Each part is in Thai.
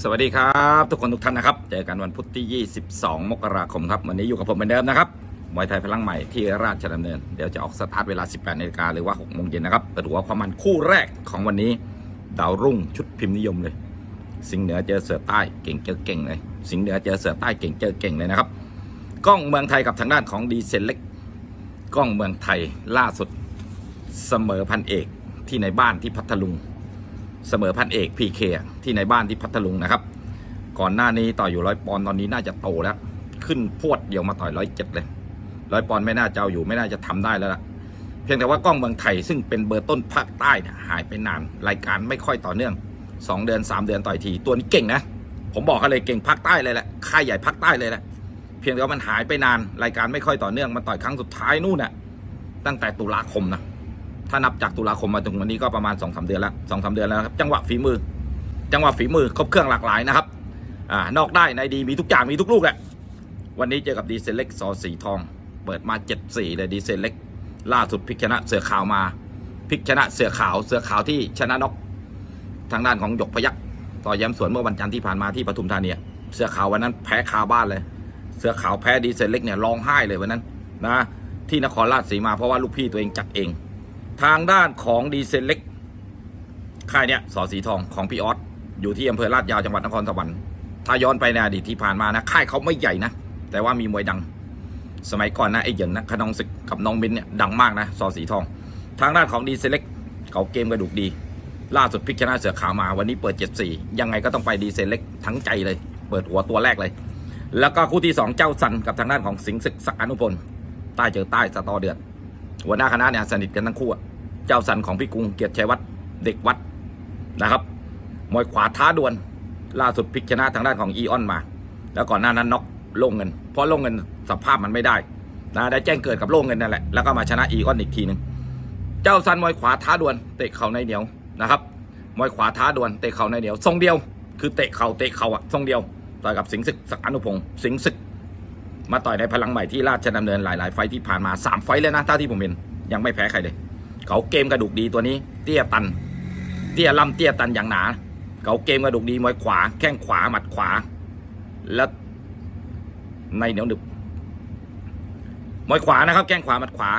สวัสดีครับ ทุกคนทุกท่านนะครับ เจอกันวันพุธที่ 22 มกราคมครับ วันนี้อยู่กับผมเหมือนเดิมนะครับมวยไทยพลังใหม่ที่ราชดำเนิน เดี๋ยวจะออกสตาร์ทเวลา 18นาฬิกาหรือว่า6โมงเย็นนะครับเปิดหัวความมันคู่แรกของวันนี้ ดาวรุ่งชุดพิมพ์นิยมเลย สิงห์เหนือเจอเสือใต้เก่งเจอเก่งเลย สิงห์เหนือเจอเสือใต้เก่งเจอเก่งเลยนะครับกล้องเมืองไทยกับทางด้านของดีเซลเล็กกล้องเมืองไทยล่าสุดเสมอพันเอกที่ในบ้านที่พัทลุง เสมอพันเอกพีเคที่ในบ้านที่พัทลุงนะครับ ก่อนหน้านี้ต่อยอยู่ร้อยปอนตอนนี้น่าจะโตแล้ว ขึ้นพวดเดียวมาต่อยร้อยเจ็ดเลยร้อยปอนไม่น่าจะเอาอยู่ไม่น่าจะทำได้แล้วล่ะเพียงแต่ว่ากล้องเมืองไทยซึ่งเป็นเบอร์ต้นภาคใต้เนี่ยหายไปนานรายการไม่ค่อยต่อเนื่องสองเดือนสามเดือนต่อยทีตัวนี้เก่งนะ ผมบอกกันเลยเก่งภาคใต้เลยแหละค่ายใหญ่ภาคใต้เลยแหละเพียงแต่ว่ามันหายไปนานรายการไม่ค่อยต่อเนื่องมันต่อยครั้งสุดท้ายนู่นน่ะตั้งแต่ตุลาคมนะ ถ้านับจากตุลาคมมาถึงวันนี้ก็ประมาณ2อสเดือนแล้วสองสาเดือนแล้วครับจังหวะฝีมือ จังหวะฝีมือครบเครื่องหลากหลายนะครับอ่านอกได้ในดีมีทุกอย่างมีทุกลูกแหละวันนี้เจอกับดีเซลเล็กซอสีทอง เปิดมา7 4เลยดีเซลเล็กล่าสุดพิกชนะเสือขาวมาพิกชนะเสือขาวเสือขาวที่ชนะนกทางด้านของหยกพยักต่อย้ำสวนเมื่อวันจันทร์ที่ผ่านมาที่ปทุมธานีเสือขาววันนั้นแพ้คาบ้านเลย เสือขาวแพ้ดีเซลเล็กเนี่ยร้องไห้เลยวันนั้นนะที่นครราชสีมาเพราะว่าลูกพี่ตัวเองจัดเอง ทางด้านของดีเซลเล็กค่ายเนี้ยสอสีทองของพี่ออสอยู่ที่อำเภอลาดยาวจังหวัดนครสวรรค์ถ้าย้อนไปในอดีตที่ผ่านมานะค่ายเขาไม่ใหญ่นะแต่ว่ามีมวยดัง สมัยก่อนนะไอ้เหยินนะขนองศึกกับน้องมินเนี่ยดังมากนะสอสีทอง ทางด้านของดีเซลเล็กเขาเกมกระดูกดี ล่าสุดพิกชนะเสือขาวมาวันนี้เปิด 7-4 ยังไงก็ต้องไปดีเซลเล็กทั้งใจเลย เปิดหัวตัวแรกเลย แล้วก็คู่ที่ 2 เจ้าสันกับทางด้านของสิงห์ศึกศักอนุพลใต้เจอใต้สตอเดือดหัวหน้าคณะเนี่ยสนิทกันทั้งคู่ เจ้าสันของพี่กรุงเกียรติชัยวัฒน์เด็กวัดนะครับมวยขวาท้าดวลล่าสุดพลิกชนะทางด้านของอีออนมา แล้วก่อนหน้านั้นน็อกโล่งเงิน เพราะโล่งเงินสภาพมันไม่ได้นะได้แจ้งเกิดกับโล่งเงินนั่นแหละแล้วก็มาชนะอีออนอีกทีหนึ่งเจ้าสันมวยขวาท้าดวลเตะเข่าในเหนียวนะครับมวยขวาท้าดวลเตะเข่าในเหนียวทรงเดียว คือเตะเข่าเตะเข่าอะทรงเดียวต่อยกับสิงศึกศักอนุพงศ์สิงศึก มาต่อยในพลังใหม่ที่ราชดำเนินหลาย ๆ ไฟที่ผ่านมา3ไฟเลยนะถ้าที่ผมเห็นยังไม่แพ้ใครเลย เขาเกมกระดูกดีตัวนี้ เตี้ยตัน เตี้ยลำเตี้ยตันอย่างหนา เขาเกมกระดูกดีมวยขวา แข้งขวาหมัดขวา แล้วในเหนียวหนึบมวยขวานะครับ แข้งขวาหมัดขวา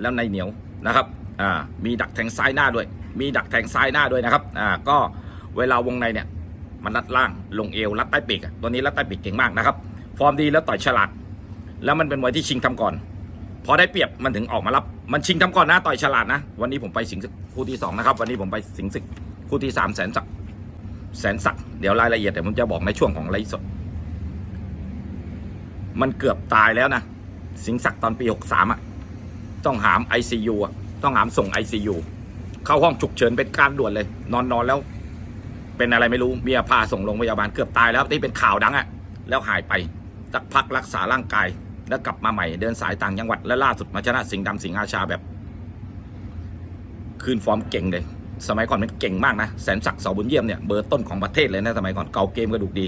แล้วในเหนียวนะครับอ่ามีดักแทงซ้ายหน้าด้วย มีดักแทงซ้ายหน้าด้วยนะครับอ่าก็เวลาวงในเนี่ยมันรัดล่างลงเอวรัดใต้ปีกตัวนี้รัดใต้ปีกเก่งมากนะครับ ฟอร์มดีแล้วต่อยฉลาด แล้วมันเป็นมวยที่ชิงทำก่อน พอได้เปรียบมันถึงออกมารับ มันชิงทำก่อนนะต่อยฉลาดนะ วันนี้ผมไปสิงห์ศึกคู่ที่สองนะครับ วันนี้ผมไปสิงห์ศึกคู่ที่สามแสนสักดิ์แสนสักดิ์เดี๋ยวรายละเอียดเดี๋ยวผมจะบอกในช่วงของไลฟ์สด มันเกือบตายแล้วนะ สิงศักดิ์ตอนปีหกสามอะ ต้องหาม ICU อะ ต้องหามส่ง ICU เข้าห้องฉุกเฉินเป็นการด่วนเลย นอนนอนแล้ว เป็นอะไรไม่รู้ เมียพาส่งโรงพยาบาลเกือบตายแล้วที่เป็นข่าวดังอะ่ะ แล้วหายไปสักพักรักษาร่างกาย แล้วกลับมาใหม่เดินสายต่างจังหวัดและล่าสุดมาชนะสิงห์ดำสิงห์อาชาแบบ คืนฟอร์มเก่งเลย สมัยก่อนมันเก่งมากนะแสนศักดิ์เสาบุญเยี่ยมเนี่ยเบอร์ต้นของประเทศเลยนะสมัยก่อนเก่าเกมกระดูกดี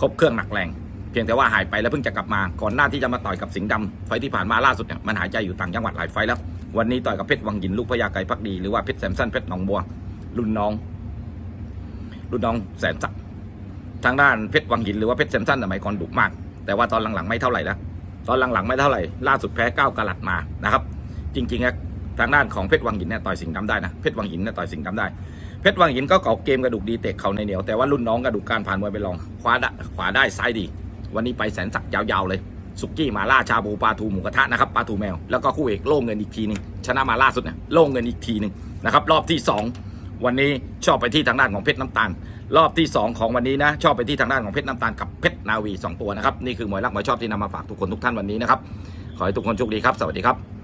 ครบเครื่องหนักแรง เพียงแต่ว่าหายไปแล้วเพิ่งจะกลับมาก่อนหน้าที่จะมาต่อยกับสิงห์ดำไฟที่ผ่านมาล่าสุดเนี่ยมันหายใจอยู่ต่างจังหวัดหลายไฟแล้ว วันนี้ต่อยกับเพชรวังหินลูกพญาไก่พักดีหรือว่าเพชรแซมสันเพชรหนองบัวรุ่นน้อง รุ่นน้องแสนศักดิ์ทางด้านเพชรวังหินหรือว่าเพชรแซมสันสมัยก่อนดุมาก แต่ว่าตอนหลังๆไม่เท่าไหร่แล้ว ตอนหลังๆไม่เท่าไหร่ล่าสุดแพ้เก้ากะลัดมานะครับ จริงๆอะทางด้านของเพชรวังหินเนี่ยต่อยสิงห์ดำได้นะเพชรวังหินเนี่ยต่อยสิงห์ดำได้เพชรวังหินก็เก่าเกมกระดูกดีเตะเข่าในเหนียวแต่ว่ารุ่นน้องกระดูกการผ่านมวยไปลองขวาได้ขวาได้ซ้ายดี วันนี้ไปแสนศักยาวๆเลยสุกี้มาล่าชาบูปลาทูหมูกระทะนะครับปลาทูแมวแล้วก็คู่เอกโล่งเงินอีกทีหนึงชนะมาล่าสุดเนี่ยโล่งเงินอีกทีหนึงนะครับรอบที่สองวันนี้ชอบไปที่ทางด้านของเพชรน้ำตาล รอบที่สองของวันนี้นะชอบไปที่ทางด้านของเพชรน้ำตาลกับเพชรนาวีสองตัวนะครับนี่คือมวยรักมวยชอบที่นำมาฝากทุกคนทุกท่านวันนี้นะครับขอให้ทุกคนโชคดีครับสวัสดีครับ